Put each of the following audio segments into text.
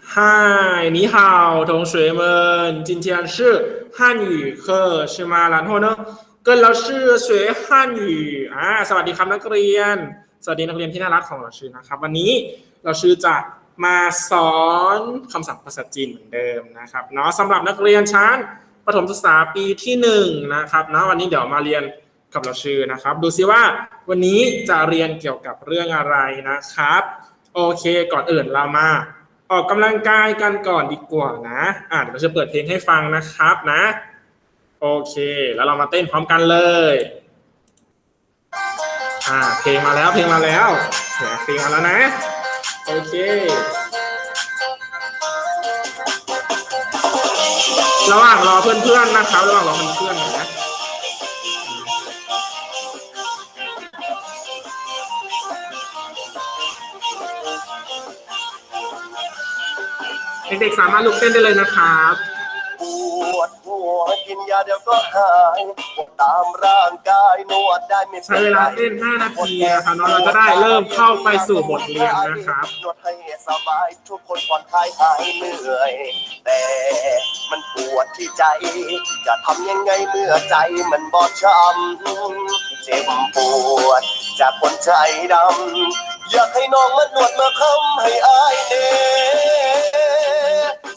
嗨，你好，同学们，今天是汉语课是吗？然后呢，跟老师学汉语อ่าสวัสดีครับนักเรียน สวัสดีนักเรียนที่น่ารักของเราชื่อนะครับ วันนี้เราชื่อจะมาสอนคำศัพท์ภาษาจีนเหมือนเดิมนะครับเนาะสำหรับนักเรียนชั้นประถมศึกษาปีที่หนึ่งนะครับเนาะวันนี้เดี๋ยวมาเรียน กับเราชื่อนะครับ ดูซิว่าวันนี้จะเรียนเกี่ยวกับเรื่องอะไรนะครับ โอเคก่อนอื่นเรามา ออกกำลังกายกันก่อนดีกว่านะอะเดี๋ยวเราจะเปิดเพลงให้ฟังนะครับนะ โอเค แล้วเรามาเต้นพร้อมกันเลยอ่าเพลงมาแล้วเพลงมาแล้วเพลงมาแล้วนะ โอเคระหว่างรอเพื่อนๆนะครับ ระหว่างรอเพื่อนๆ เด็กๆสามารถลุกเต้นได้เลยนะครับปวดหัวกินยาเดี๋ยวก็หายปวดตามร่างกายนวดได้ไม่ใช้เวลาเต้น 5 นาทีนะครับเนาะเราจะได้เริ่มเข้าไปสู่บทเรียนนะครับนวดให้สบายทุกคนผ่อนคลายหายเหนื่อย แต่มันปวดที่ใจ จะทำยังไงเมื่อใจมันบอบช้ำเจ็บปวดจากคนใจดำอยากให้น้องมานวดมาคำให้อายเน่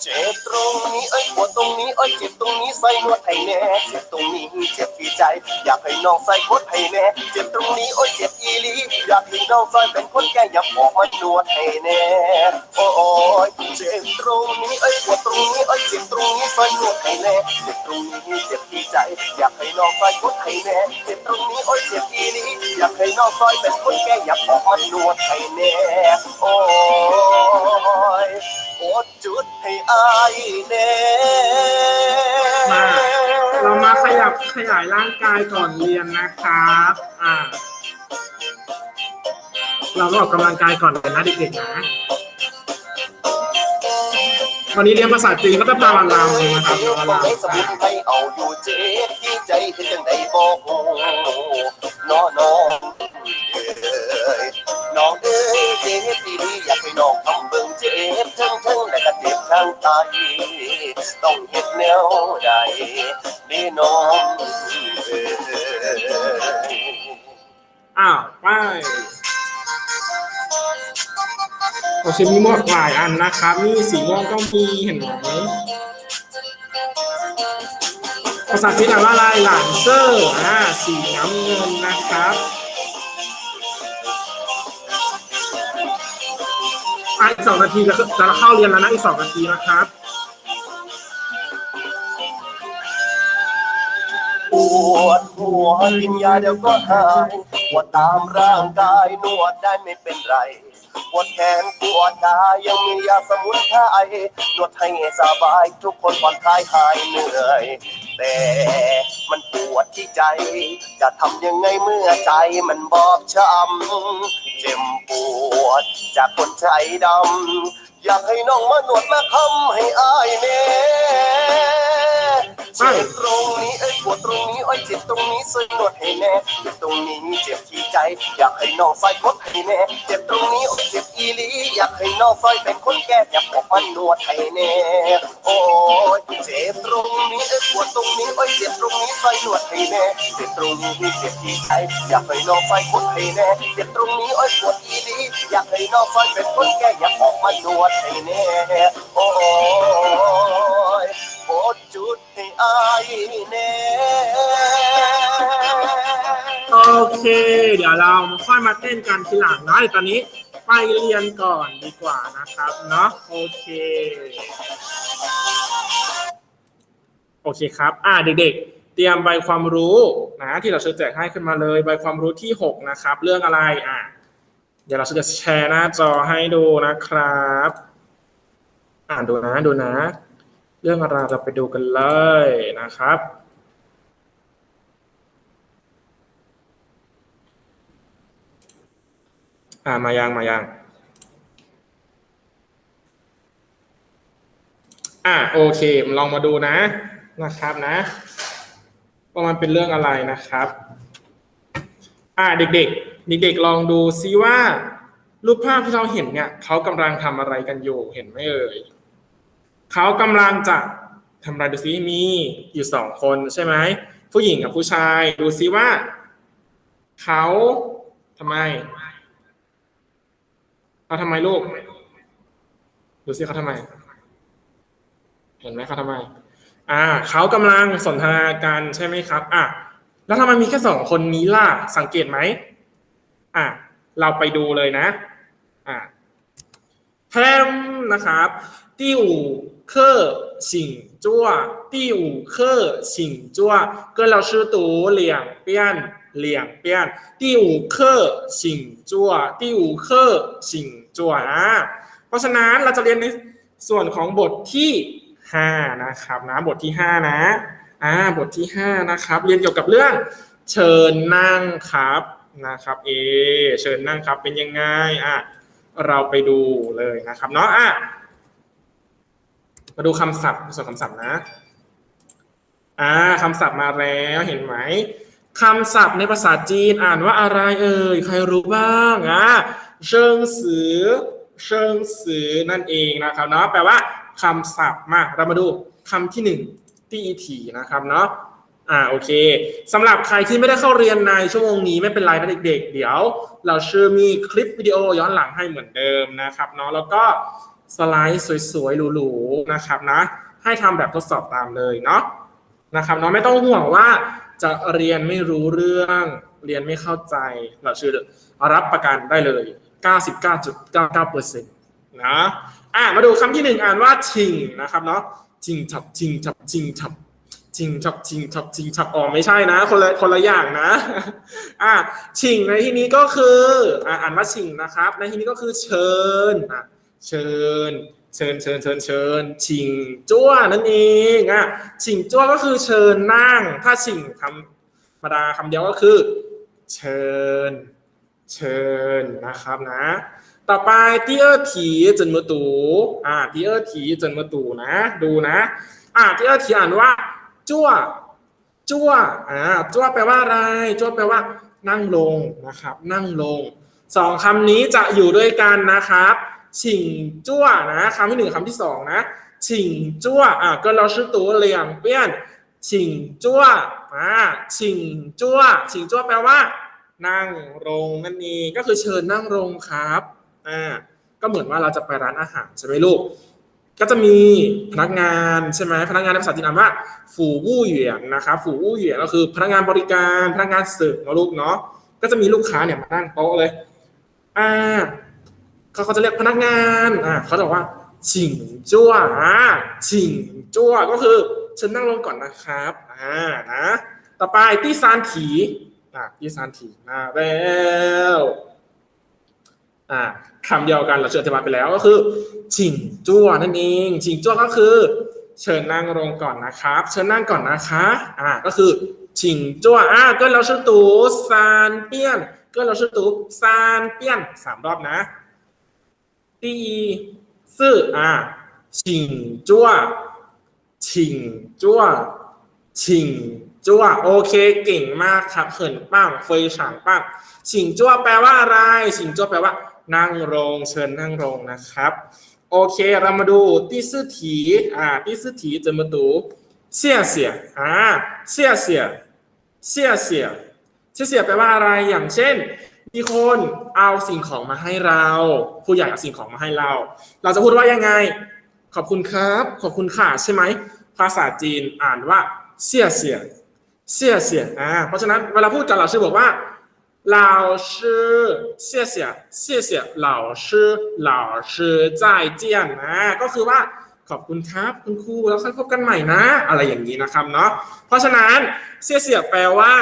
เจ็บตรงนี้เอ้ยปวดตรงนี้เอ้ยเจ็บตรงนี้ใส่นวดให้แน่เจ็บตรงนี้เจ็บที่ใจ อยากให้น้องใส่คดให้แน่เจ็บตรงนี้โอ้ยเจ็บอีหลีอยากให้น้องใส่เป็นคนแก่อย่าบอกมานวดให้แน่โอ้ยเจ็บตรงนี้เอ้ยปวดตรงนี้เอ้ยเจ็บตรงนี้ใส่นวดให้แน่เจ็บตรงนี้เจ็บที่ใจ อยากให้น้องใส่คดให้แน่เจ็บตรงนี้ ให้น้องใส่เป็นคนแก่อย่าบอกมานวดให้แน่โอ้ยปวดจุดให้อายแน่มาเรามาขยับขยายร่างกายก่อนเรียนนะครับอ่าเราก็ออกกำลังกายก่อนเลยนะเด็กๆนะวันนี้เรียนภาษาจีนก็จะพาวันลาวเลยนะครับเจ็บวันบ่ลาว ใจต้องเฮ็ดแนวใดนี่น้องเอ้ยอ้าวไปโอเคมีหมวกหลายอันนะครับ มีสีม่วงก็มีเห็นไหมภาษาจีนอ่านว่าอะไรหลานเซอร์อ่าสีน้ำเงินนะครับ อะอีกสองนาทีจะจะเข้าเรียนแล้วนะอีกสองนาทีนะครับ ปวดหัวกินยาเดี๋ยวก็หายปวดตามร่างกายนวดได้ไม่เป็นไรปวดแขนปวดกายังมียาสมุนไพรนวดให้สบายทุกคนผ่อนคลายหายเหนื่อยแต่ ที่ใจ จะทำยังไงเมื่อใจมันบอบช้ำเจ็บปวดจากคนใจดำอยากให้น้องมาหนวดมาคำให้อายแน่เจ็บตรงนี้เอ้ย ปวดตรงนี้เอ้ยเจ็บตรงนี้ช่วยนวดให้แน่เจ็บตรงนี้เจ็บที่ใจอยากให้น้องใส่คดให้แน่เจ็บตรงนี้โอ้ยเจ็บอีหลีอยากให้น้องใส่เป็นคนแก่อยากบอกมันนวดให้แน่โอ้ยเจ็บตรงนี้เอ้ยปวดตรงนี้เอ้ยเจ็บตรงนี้ใส่นวดให้แน่เจ็บตรงนี้เจ็บที่ใจอยากให้น้องใส่คดให้แน่เจ็บตรงนี้เอ้ยปวดอีหลีอยากให้น้องใส่เป็นคนแก่อยากบอกมันนวดให้แน่โอ้ยโอ้จุดให้อายแน่ เค เดี๋ยวเราค่อยมาเต้นกันทีหลังนะเดี๋ยวตอนนี้ไปเรียนก่อนดีกว่านะครับเนาะโอเค โอเคครับ อ่าเด็กๆ เตรียมใบความรู้นะที่เราจะแจกให้ขึ้นมาเลยใบความรู้ที่ 6 นะครับ เรื่องอะไรอะเดี๋ยวเราจะแชร์หน้าจอให้ดูนะครับ อ่านดูนะดูนะ เรื่องอะไรเราไปดูกันเลยนะครับ อ่ามายังมายังอ่าโอเคลองมาดูนะนะครับนะว่ามันเป็นเรื่องอะไรนะครับ อ่าเด็กๆ เด็กๆลองดูซิว่า รูปภาพที่เราเห็นเนี่ยเขากำลังทำอะไรกันอยู่เห็นไหมเอ่ยเขากำลังจะทำอะไรดูซิมีอยู่สองคนใช่ไหมผู้หญิงกับผู้ชายดูซิว่าเขาทำไม เขาทำไมลูกดูสิเขาทำไม เห็นไหมเขาทำไม อ่าเขากำลังสนทนากันใช่ไหมครับ อะแล้วทำไมมีแค่สองคนนี้ล่ะสังเกตไหมอะเราไปดูเลยนะ อะแทมนะครับ ติวเคอร์ 醒坐第五课醒坐跟老师读两遍两遍第五课醒坐第五课醒坐อ่ะเพราะฉะนั้นเราจะเรียนในส่วนของบทที่ห้านะครับนะบทที่ห้านะ อ่าบทที่ห้านะครับ เรียนเกี่ยวกับเรื่อง เชิญนั่งครับนะครับเอเชิญนั่งครับเป็นยังไงอ่ะเราไปดูเลยนะครับเนาะอ่ะ มาดูคำศัพท์ส่วนคำศัพท์นะ อ่าคำศัพท์มาแล้วเห็นไหมคำศัพท์ในภาษาจีนอ่านว่าอะไรเอ่ยใครรู้บ้างอะเชิงสือเชิงสือนั่นเองนะครับเนาะแปลว่าคำศัพท์มาเรามาดูคำที่หนึ่งตีถีนะครับเนาะอ่าโอเคสำหรับใครที่ไม่ได้เข้าเรียนในชั่วโมงนี้ไม่เป็นไรนะเด็กๆ เดี๋ยว เราชื่อมีคลิปวิดีโอย้อนหลังให้เหมือนเดิมนะครับเนาะแล้วก็ สไลด์สวยๆหรูๆนะครับนะ ให้ทำแบบทดสอบตามเลยเนาะนะครับเนาะไม่ต้องห่วงว่าจะเรียนไม่รู้เรื่องเรียนไม่เข้าใจเราชื่อรับประกันได้เลย 99.99%นะอะมาดูคำที่หนึ่งอ่านว่าชิงนะครับเนาะชิงฉับชิงฉับชิงฉับชิงชับชิงชับชิงชับอ๋อไม่ใช่นะ คนละคนละอย่างนะอะชิงในที่นี้ก็คืออะอ่านว่าชิงนะครับ ในที่นี้ก็คือเชิญอะ เชิญ เชิญเชิญเชิญเชิญชิงจ้วนั่นเองอะชิงจั่วก็คือเชิญนั่ง ถ้าชิงคำธรรมดาคำเดียวก็คือ เชิญ เชิญนะครับนะ ต่อไปเตี้ยถีจนมือตูอ่าเตี้ยถีจนมือตูนะ ดูนะอ่าเตี้ยถีอ่านว่าจั่วจั่วอ่าจั่วแปลว่าอะไรจั่วแปลว่า นั่งลงนะครับ นั่งลงสองคำนี้จะอยู่ด้วยกันนะครับ ฉิงจั่วนะคำที่หนึ่งคำที่สองนะฉิงจั่วอ่าก็เราชื่อตัวเหลี่ยงเปี้ยนฉิงจั่วอ่าฉิงจั่วฉิงจั่วแปลว่า นั่งลงนั่นเองก็คือเชิญนั่งลงครับอ่าก็เหมือนว่าเราจะไปร้านอาหารใช่ไหมลูก ก็จะมีพนักงานใช่ไหมพนักงานในภาษาจีนอ่านว่า ฝูวู่เหวียนนะครับฝูวู่เหวียนก็คือพนักงานบริการพนักงานเสิร์ฟนะลูกเนาะก็จะมีลูกค้าเนี่ยมานั่งโต๊ะเลยอ่า เขาจะเรียกพนักงานอ่าเขาจะบอกว่าฉิงจั่วอ่าฉิงจั่วก็คือเชิญนั่งลงก่อนนะครับอ่านะต่อไปที่ซานถีอ่าที่ซานถีมาแล้วอ่าคำเดียวกันเราเชิญอธิบายไปแล้วก็คือชิงจั่วนั่นเองชิงจั่วก็คือ เชิญนั่งลงก่อนนะครับ เชิญนั่งก่อนนะคะอ่าก็คือชิงจั่วอ่าก็เราชื่อตูซานเปี้ยนก็เราชื่อตูซานเปี้ยนสามรอบนะ 第一ซื่ออะชิงจั่วชิงจั่วชิงจั่วโอเคเก่งมากครับเหินป้างเฟยฉางป้างชิงจั่วแปลว่าอะไรชิงจั่วแปลว่า นั่งลงเชิญนั่งลงนะครับ โอเคเรามาดูที่ซื่อถีอ่าที่ซื่อถีจะมาดูเสียเสียอ่าเสียเสียเสียเสียเสียเสียแปลว่าอะไรอย่างเช่น มีคนเอาสิ่งของมาให้เรา ผู้ใหญ่เอาสิ่งของมาให้เรา เราจะพูดว่ายังไง ขอบคุณครับ ขอบคุณค่ะใช่ไหมภาษาจีนอ่านว่าเสียเสียเสียเสียอ่าเพราะฉะนั้นเวลาพูดกับเราชื่อบอกว่า 老师，谢谢谢谢老师老师再见นะก็คือว่าขอบคุณครับคุณครูแล้วค่อยพบกันใหม่นะ อะไรอย่างนี้นะครับเนาะเพราะฉะนั้นเสียเสียแปลว่า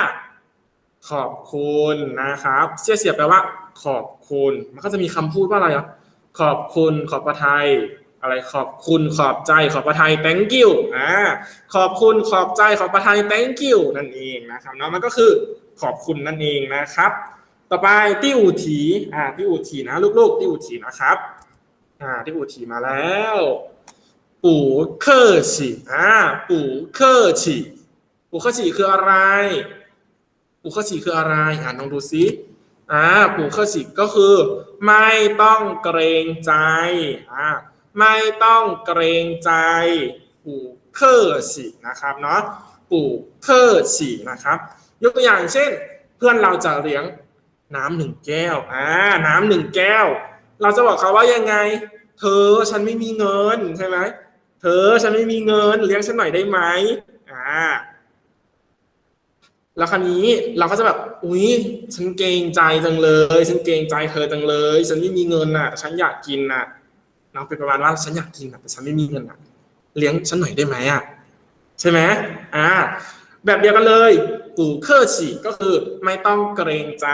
ขอบคุณนะครับเสียเสียแปลว่า ขอบคุณ มันก็จะมีคำพูดว่าอะไรอะขอบคุณขอบประทายอะไรขอบคุณขอบใจขอบประทาย thank you อ่าขอบคุณขอบใจขอบประทาย thank you นั่นเองนะครับเนาะมันก็คือขอบคุณนั่นเองนะครับ ต่อไปติ้วถีอ่าติ้วถีนะลูกๆติ้วถีนะครับอ่าติ้วถีมาแล้วปู่เคอร์ฉีอ่าปู่เคอร์ฉีปู่เคอร์ฉีคืออะไร ปู่เคอร์ฉีคืออะไรอ่านลองดูซิอ่าปู่เคอร์ฉีก็คือ ไม่ต้องเกรงใจอ่าไม่ต้องเกรงใจปู่เคอร์ฉีนะครับเนาะปู่เคอร์ฉีนะครับ ยกตัวอย่างเช่น เพื่อนเราจะเลี้ยงน้ำหนึ่งแก้วอ่าน้ำหนึ่งแก้ว เราจะบอกเขาว่ายังไง เธอฉันไม่มีเงินใช่ไหมเธอฉันไม่มีเงินเลี้ยงฉันหน่อยได้ไหมอ่า แล้วคราวนี้เราก็จะแบบอุ๊ยฉันเกรงใจจังเลย ฉันเกรงใจเธอจังเลย ฉันไม่มีเงินน่ะ ฉันอยากกินน่ะเนาเป็นประมาณว่าฉันอยากกินน่ะแต่ฉันไม่มีเงินน่ะ เลี้ยงฉันหน่อยได้ไหมอะใช่ไหมอ่าแบบเดียวกันเลยปู่เคอร์ฉีก็คือไม่ต้องเกรงใจ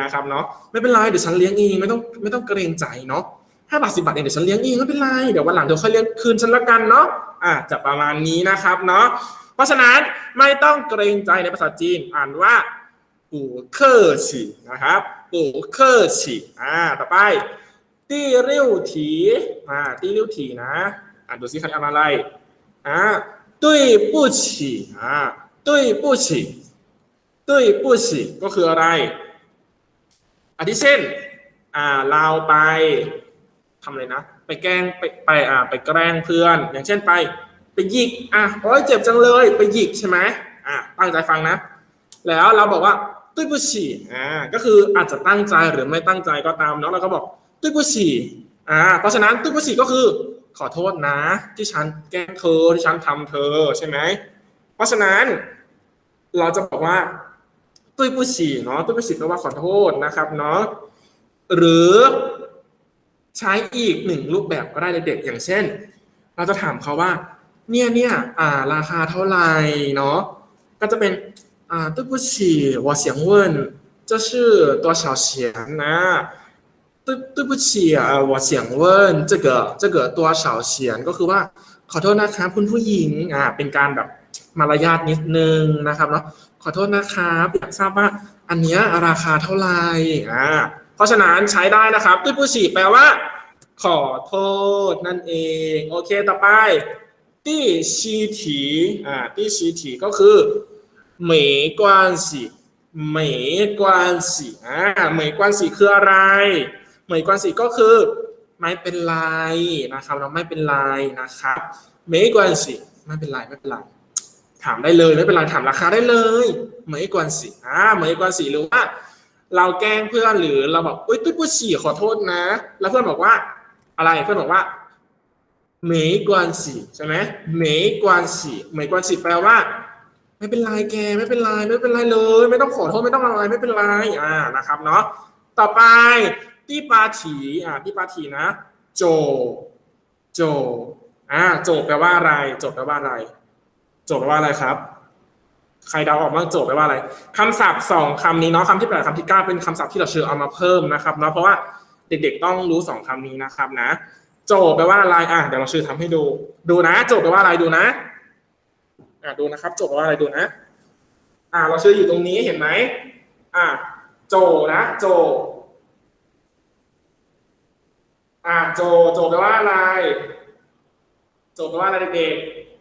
นะครับเนาะไม่เป็นไรเดี๋ยวฉันเลี้ยงเองไม่ต้องไม่ต้องเกรงใจเนาะห้าบาทสิบาทเองเดี๋ยวฉันเลี้ยงเองไม่เป็นไรเดี๋ยววันหลังเดี๋ยวค่อยเลี้ยงคืนฉันละกันเนาะอ่าจะประมาณนี้นะครับเนาะ เพราะฉะนั้นไม่ต้องเกรงใจในภาษาจีนอ่านว่าปูเคอฉีนะครับปูเคอฉีอ่าต่อไปตี้ริ้วถีอ่าตี้ริ้วถีนะอ่านดูซิใครอ่านอะไรอ่าตุ้ยปูฉีอ่าตุ้ยปูฉีตุ้ยปูฉีก็คืออะไรอธิเช่นอ่าเราไปทำอะไรนะ ไปแกล้งไปไปอ่าไปแกล้งเพื่อน อย่างเช่นไป ไปหยิกอะโอ้ยเจ็บจังเลย ไปหยิกใช่ไหมอะตั้งใจฟังนะ แล้วเราบอกว่าตุ้ยผู้ฉี่อ่าก็คืออาจจะตั้งใจหรือไม่ตั้งใจก็ตามเนาะเราก็บอกตุ้ยผู้ฉี่อ่าเพราะฉะนั้นตุ้ยผู้ฉี่ก็คือขอโทษนะ ที่ฉันแกล้งเธอที่ฉันทำเธอใช่ไหมเพราะฉะนั้น เราจะบอกว่าตุ้ยผู้ฉี่เนาะตุ้ยผู้ฉี่แปลว่าขอโทษนะครับเนาะหรือใช้อีกหนึ่งรูปแบบก็ได้เด็กๆอย่างเช่น เราจะถามเขาว่า เนี่ยเนี่ยอ่า ราคาเท่าไหร่เนาะก็จะเป็นอ่า对不起我想问这是多少钱呢对对不起อ่า我想问这个这个多少钱ก็คือว่าขอโทษนะครับคุณผู้หญิงอ่าเป็นการแบบมารยาทนิดนึงนะครับเนาะขอโทษนะครับอยากทราบว่า อันเนี้ยราคาเท่าไหร่อ่าเพราะฉะนั้นใช้ได้นะครับ对不起แปลว่า ขอโทษนั่นเอง โอเคต่อไป ตี้ชีถีอ่าตี้ชีถีก็คือเหมยกวานสีเมยกวนสีอ่าเมยกวนสีคืออะไร เหมยกวนสีก็คือไม่เป็นไรนะครับ เราไม่เป็นไรนะครับเหมยกวนสีไม่เป็นไรไม่เป็นไรถามได้เลยไม่เป็นไรถามราคาได้เลยเหมยกวานสีอ่าเมยกวนสีหรือว่าเราแกล้งเพื่อนหรือเราบอกอุ้ยตุ้ยปุ้ยฉี่ขอโทษนะ แล้วเพื่อนบอกว่าอะไรเพื่อนบอกว่า หมยกวนสีใช่ไหมหมยกวนสีหมกวนสีแปลว่า ไม่เป็นไรแกไม่เป็นไรไม่เป็นไรเลย ไม่ต้องขอโทษไม่ต้องอะไรไม่เป็นไรอ่านะครับเนาะต่อไปตี้ปาถีอ่าตี้ปาถีนะ โจ โจอ่าโจแปลว่าอะไร โจแปลว่าอะไร โจแปลว่าอะไรครับ ใครเดาออกบ้างโจแปลว่าอะไร คำศัพท์สองคำนี้เนาะคำที่แปดคำที่เก้าเป็นคำศัพท์ที่เราเชิญเอามาเพิ่มนะครับเนาะเพราะว่าเด็กๆต้องรู้สองคำนี้นะครับนะ โจแปลว่าอะไรอะเดี๋ยวเราชื่อทำให้ดู ดูนะ โจแปลว่าอะไรดูนะ อะดูนะครับ โจแปลว่าอะไรดูนะ อ่าเราชื่ออยู่ตรงนี้เห็นไหมอะโจนะ โจอะโจโจแปลว่าอะไร โจแปลว่าอะไรเด็ก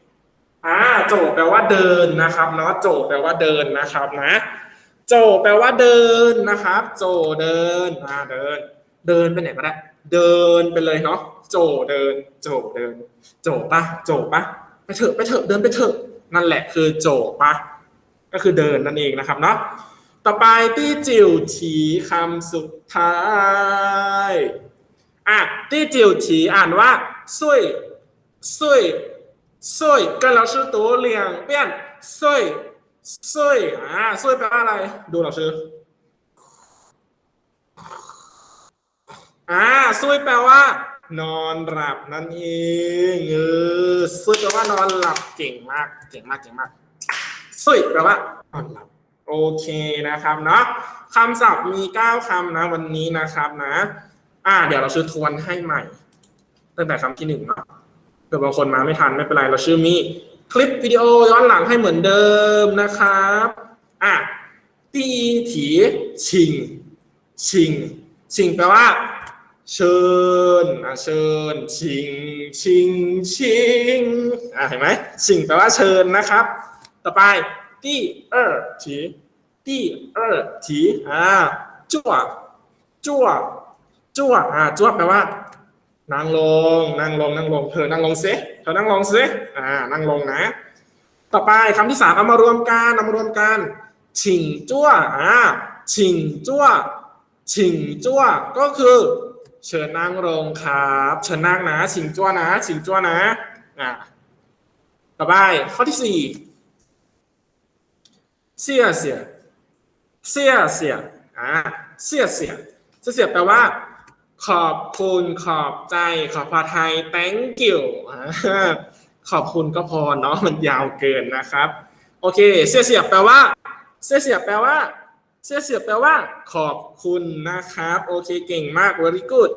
ๆอ่าโจแปลว่าเดินนะครับเนาะโจแปลว่าเดินนะครับนะ โจแปลว่าเดินนะครับ โจเดินอ่าเดิน เดินไปไหนก็ได้ เดินไปเลยเนาะ โจเดิน โจเดิน โจปะโจปะไปเถอะไปเถอะเดินไปเถอะ นั่นแหละคือโจปะก็คือเดินนั่นเองนะครับเนาะต่อไปที่จิ๋วฉีคำสุดท้ายอ่ะที่จิ๋วฉีอ่านว่าซุยซุยซุย跟老师读两遍ซุยซุยอ่าซุยแปลว่าอะไร ดู老师อ่าซุยแปลว่า นอนหลับนั่นเองเออซุยแปลว่านอนหลับเก่งมากเก่งมากเก่งมากซุยแปลว่านอนหลับโอเคนะครับเนาะคำศัพท์มีเก้าคำนะวันนี้นะครับนะ อ่า เดี๋ยวเราชื่อทวนให้ใหม่ ตั้งแต่คำที่หนึ่งเนาะเผื่อบางคนมาไม่ทันไม่เป็นไรเราชื่อมีคลิปวิดีโอย้อนหลังให้เหมือนเดิมนะครับอะตีถีชิง ชิง ชิงแปลว่า เชิญอะเชิญ ชิง ชิง ชิงอะเห็นไหมชิงแปลว่าเชิญนะครับ ต่อไปที่เออถีที่เออถีอ่าจั่วจั่วจั่วอ่าจั่วแปลว่านั่งลงนั่งลงนั่งลงเธอนั่งลงเซเธอนั่งลงเซอ่านั่งลงนะ ต่อไปคำที่สามเอามารวมกันเอามารวมกันฉิงจั่วอ่าฉิงจั่วฉิงจั่วก็คือ เชิญนั่งลงครับ เชิญนั่งนะฉิงจั่วนะฉิงจั่วนะอ่าต่อไปข้อที่สี่เสียเสียเสียเสียอ่าเสียเสียเสียเสียแปลว่า ขอบคุณขอบใจ ขอบพาไทย thank you ขอบคุณก็พอเนาะมันยาวเกินนะครับ โอเค เสียเสียแปลว่า เสียเสียแปลว่า เสียเสียแปลว่า ขอบคุณนะครับ โอเคเก่งมาก very good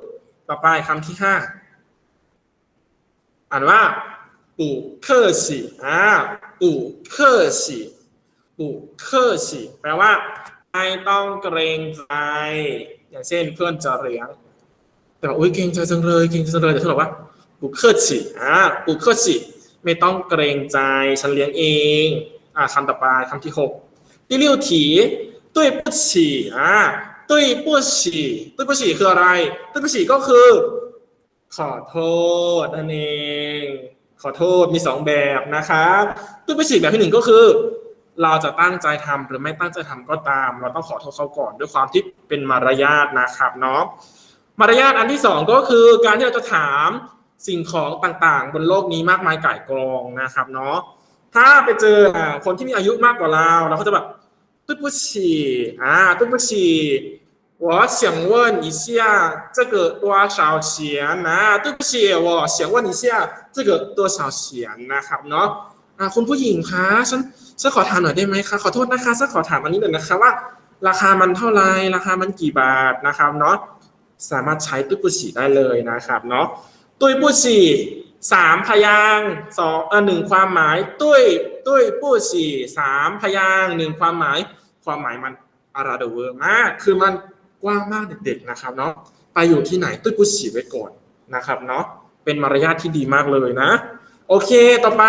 ต่อไปคำที่ห้าอ่านว่าปู่เคอร์สีอ่าปู่เคอร์สีปู่เคอร์สีแปลว่าไม่ต้องเกรงใจอย่างเช่นเพื่อนจะเลี้ยงแต่ว่าอุ้ยเกรงใจจังเลยเกรงใจจังเลยแต่เธอบอกว่าปู่เคอร์สีอ่าปู่เคอร์สีไม่ต้องเกรงใจฉันเลี้ยงเองอ่าคำต่อไปคำที่หก第六对不起啊对不起对不起คืออะไร对不起ก็คือ ขอโทษนั่นเอง ขอโทษมีสองแบบนะครับ ตุ้ยปุ๊ฉี่แบบที่หนึ่งก็คือ เราจะตั้งใจทำหรือไม่ตั้งใจทำก็ตาม เราต้องขอโทษเขาก่อนด้วยความที่เป็นมารยาทนะครับเนาะมารยาทอันที่สองก็คือการที่เราจะถามสิ่งของต่างๆ บนโลกนี้มากมายก่ายกองนะครับเนาะถ้าไปเจอคนที่มีอายุมากกว่าเราเราก็จะแบบ ตู้不起อ่าตู้不起我想问一下这个多少钱นะ对不起我想问一下这个多少钱นะครับเนาะอ่าคุณผู้หญิงคะฉันฉันขอถามหน่อยได้ไหมคะขอโทษนะคะฉันขอถามอันนี้หน่อยนะคะว่า ราคามันเท่าไหรราคามันกี่บาทนะครับเนาะสามารถใช้ตุ้ยปุฉีได้เลยนะครับเนาะตุ้ยปุฉีสามพยางค์สองเออหนึ่งความหมายตุ้ยตุ้ยปุฉีสามพยางค์หนึ่งความหมาย ความหมายมันอาราเดเวอร์มากคือมันกว้างมากเด็กๆนะครับเนาะไปอยู่ที่ไหนตุ้ยปุฉีไว้ก่อนนะครับเนาะเป็นมารยาทที่ดีมากเลยนะ โอเคต่อไป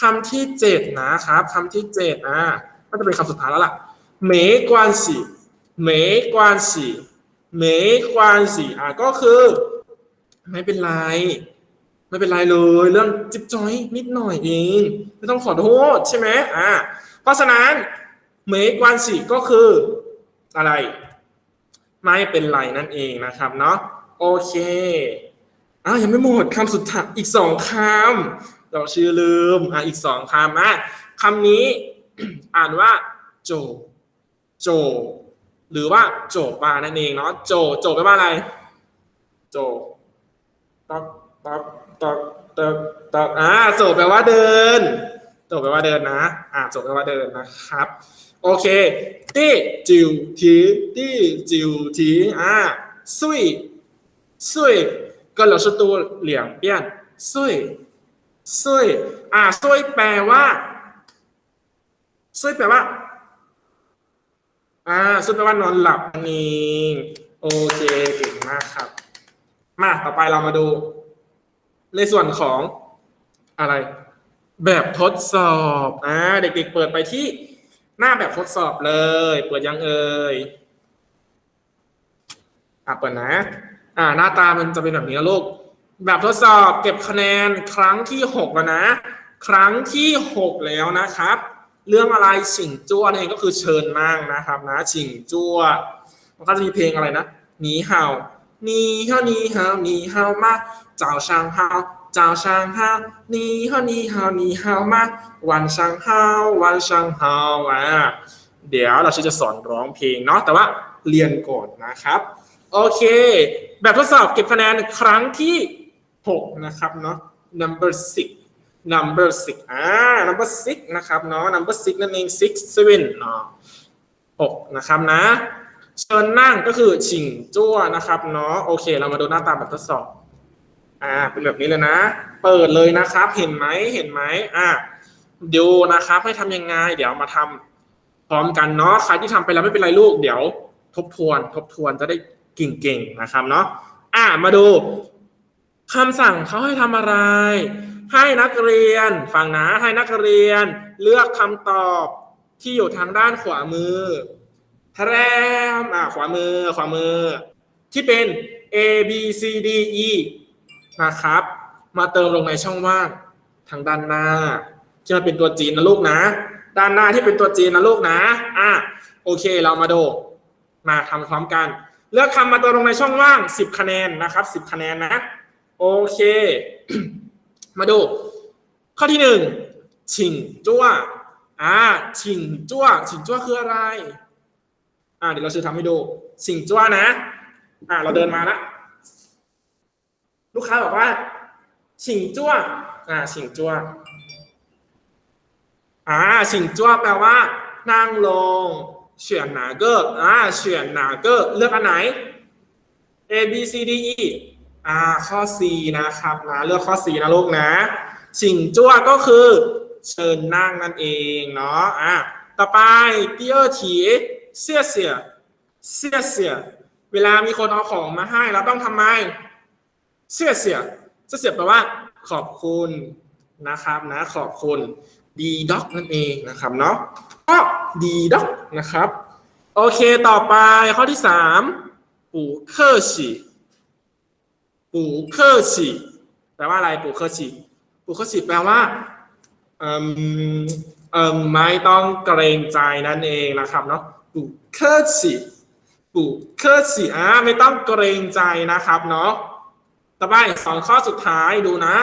คำที่เจ็ดนะครับคำที่เจ็ดอะก็จะเป็นคำสุดท้ายแล้วล่ะเมกวนสีเมกวนสีเมกวนสีอะก็คือ ไม่เป็นไร ไม่เป็นไรเลย เรื่องจิ๊บจอยนิดหน่อยเอง ไม่ต้องขอโทษใช่ไหมอ่าเพราะฉะนั้น เมกวนสีก็คืออะไร ไม่เป็นไรนั่นเองนะครับเนาะโอเคอ้าวยังไม่หมดคำสุดท้ายอีกสองคำเราชื่อลืมอะอีกสองคำอะคำนี้อ่านว่าโจ โจ หรือว่าโจบานั่นเองเนาะโจ โจแปลว่าอะไร โจตอกตอกตอกตอกตอกอ่าโจแปลว่าเดิน โจแปลว่าเดินนะ อ่าโจแปลว่าเดินนะครับ โอเคตี้จิวทีตี้จิวทีอ่าซุยซุยก็เรา是多两遍ซุยซุยอ่าซุยแปลว่าซุยแปลว่า อ่าซึ่งแปลว่านอนหลับนั่นเองโอเคเก่งมากครับ มาต่อไปเรามาดู ในส่วนของอะไร แบบทดสอบอ่าเด็กๆเปิดไปที่ หน้าแบบทดสอบเลย เปิดยังเอ่ยอะเปิดนะ อ่า หน้าตามันจะเป็นแบบนี้นะลูก แบบทดสอบเก็บคะแนนครั้งที่หกแล้วนะ ครั้งที่หกแล้วนะครับ เรื่องอะไรฉิงจั่วนั่นเองก็คือเชิญนั่งนะครับ นะฉิงจั่วมันก็จะมีเพลงอะไรนะหนีเห่าหนีเห่าหนีเห่าหนีเห่ามาเจ้าช่างเห่า เจ้าช่างเห่าหนีเห่าหนีเห่าหนีเห่ามาวันช่างเห่าวันช่างเห่าอะเดี๋ยวเราจะสอนร้องเพลงเนาะแต่ว่าเรียนก่อนนะครับ โอเค แบบทดสอบเก็บคะแนนครั้งที่หกนะครับเนาะ number six number six อ่า number six นะครับเนาะ number six นั่นเอง six seven เนาะหกนะครับนะ เชิญนั่งก็คือฉิงจั่วนะครับเนาะโอเค เรามาดูหน้าตาแบบทดสอบ อ่าเป็นแบบนี้เลยนะ เปิดเลยนะครับ เห็นไหมเห็นไหมอ่าดูนะครับ ให้ทำยังไง เดี๋ยวมาทำพร้อมกันเนาะใครที่ทำไปแล้วไม่เป็นไรลูก เดี๋ยว ทบทวน ทบทวนจะได้เก่งๆนะครับเนาะอ่ามาดูคำสั่งเขาให้ทำอะไร ให้นักเรียนฟังนะให้นักเรียน เลือกคำตอบที่อยู่ทางด้านขวามือแทรมอ่าขวามือขวามือ ที่เป็น A B C D E นะครับ มาเติมลงในช่องว่างทางด้านหน้าที่มันเป็นตัวจีนนะลูกนะ ด้านหน้าที่เป็นตัวจีนนะลูกนะอะโอเคเรามาดูมาทำพร้อมกัน เลือกคำมาเติมลงในช่องว่าง 10 คะแนนนะครับ10 คะแนนนะโอเค มาดู ข้อที่หนึ่งฉิงจ้วอ่าฉิงจ้วฉิงจ้วคืออะไร อ่าเดี๋ยวเราจะทำให้ดูฉิงจ้วนะ อ่าเราเดินมาละ ลูกค้าบอกว่า ฉิงจ้วอ่าฉิงจ้วอ่าฉิงจ้วแปลว่า นั่งลงเฉียนหนาเกอร์อ่าเฉียนหนาเกอร์เลือกอันไหน A B C D E อ่าข้อ C นะครับนะเลือกข้อ C นะลูกนะฉิงจ้วก็คือ เชิญนั่งนั่นเองเนาะอ่าต่อไปที่เออถีเสียเสียเสียเสียเวลามีคนเอาของมาให้เราต้องทำไม เสียเสียจะเสียแปลว่า ขอบคุณนะครับนะขอบคุณดีด็อกนั่นเองนะครับเนาะก็ดีด็อกนะครับ โอเคต่อไปข้อที่สามปู่เคอร์ฉีปู่เคอร์ฉีแปลว่าอะไรปู่เคอร์ฉีปู่เคอร์ฉีแปลว่าเอ่มเอ่มไม่ต้องเกรงใจนั่นเองนะครับเนาะปู่เคอร์ฉีปู่เคอร์ฉีอ่าไม่ต้องเกรงใจนะครับเนาะ ต่อไปสองข้อสุดท้ายดูนะ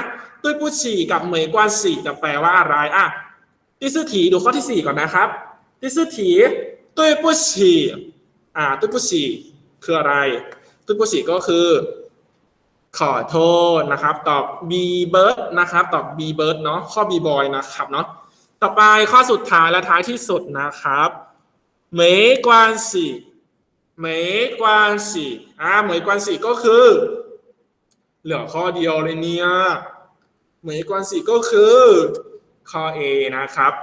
ตุ้ยผู้ฉี่กับเหมยกวนฉี่จะแปลว่าอะไรอะที่ซื่อถีดูข้อที่สี่ก่อนนะครับที่ซื่อถีตุ้ยผู้ฉี่อ่าตุ้ยผู้ฉี่คืออะไร ตุ้ยผู้ฉี่ก็คือ ขอโทษนะครับ ตอบ B bird นะครับ ตอบ B bird เนาะข้อ B boy นะครับเนาะต่อไปข้อสุดท้ายและท้ายที่สุดนะครับเหมยกวนฉี่เหมยกวนฉี่อ่าเหมยกวนฉี่ก็คือ เหลือข้อเดียวเลยเนี่ยเหมยกวนฉี่ก็คือข้อ A นะครับ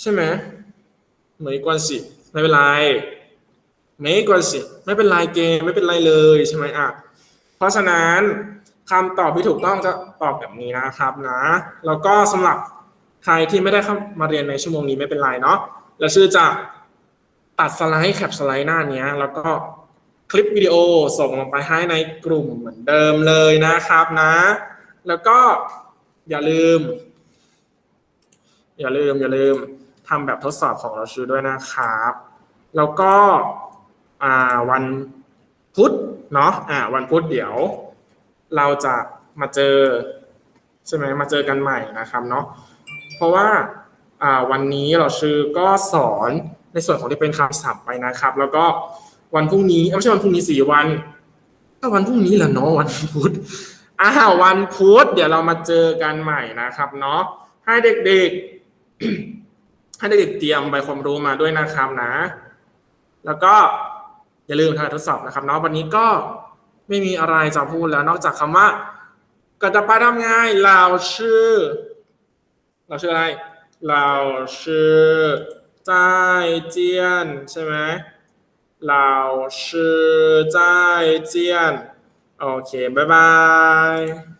ใช่ไหมเหมยกวนฉี่ไม่เป็นไรเหมยกวนฉี่ไม่เป็นไรเกมไม่เป็นไรเลยใช่ไหมอะเพราะฉะนั้นคำตอบที่ถูกต้องจะตอบแบบนี้นะครับนะ แล้วก็สำหรับใครที่ไม่ได้เข้ามาเรียนในชั่วโมงนี้ไม่เป็นไรเนาะแล้วชื่อจะตัดสไลด์แคปสไลด์หน้านี้แล้วก็ ลิปวิดีโอส่งลงไปให้ในกลุ่มเหมือนเดิมเลยนะครับนะ แล้วก็อย่าลืม อย่าลืมอย่าลืมทำแบบทดสอบของเราชื่อด้วยนะครับ แล้วก็วันพุธเนาะอ่าวันพุธเดี๋ยว เราจะมาเจอใช่ไหมมาเจอกันใหม่นะครับเนาะเพราะว่าอ่าวันนี้เราชื่อก็สอนในส่วนของที่เป็นคำศัพท์ไปนะครับ แล้วก็ วันพรุ่งนี้เอ้ยไม่ใช่วันพรุ่งนี้สี่วันก็วันพรุ่งนี้แหละเนาะวันพุธอ้าววันพุธเดี๋ยวเรามาเจอกันใหม่นะครับ เนาะให้เด็กๆ ให้เด็กๆเตรียมใบความรู้มาด้วยนะครับนะ แล้วก็อย่าลืมทำแบบทดสอบนะครับเนาะวันนี้ก็ไม่มีอะไรจะพูดแล้ว นอกจากคำว่าก่อนจะไปทำไงเราชื่อ เราชื่ออะไร เราชื่อใจเจียนใช่ไหม 老师再见โอเค บ๊ายบาย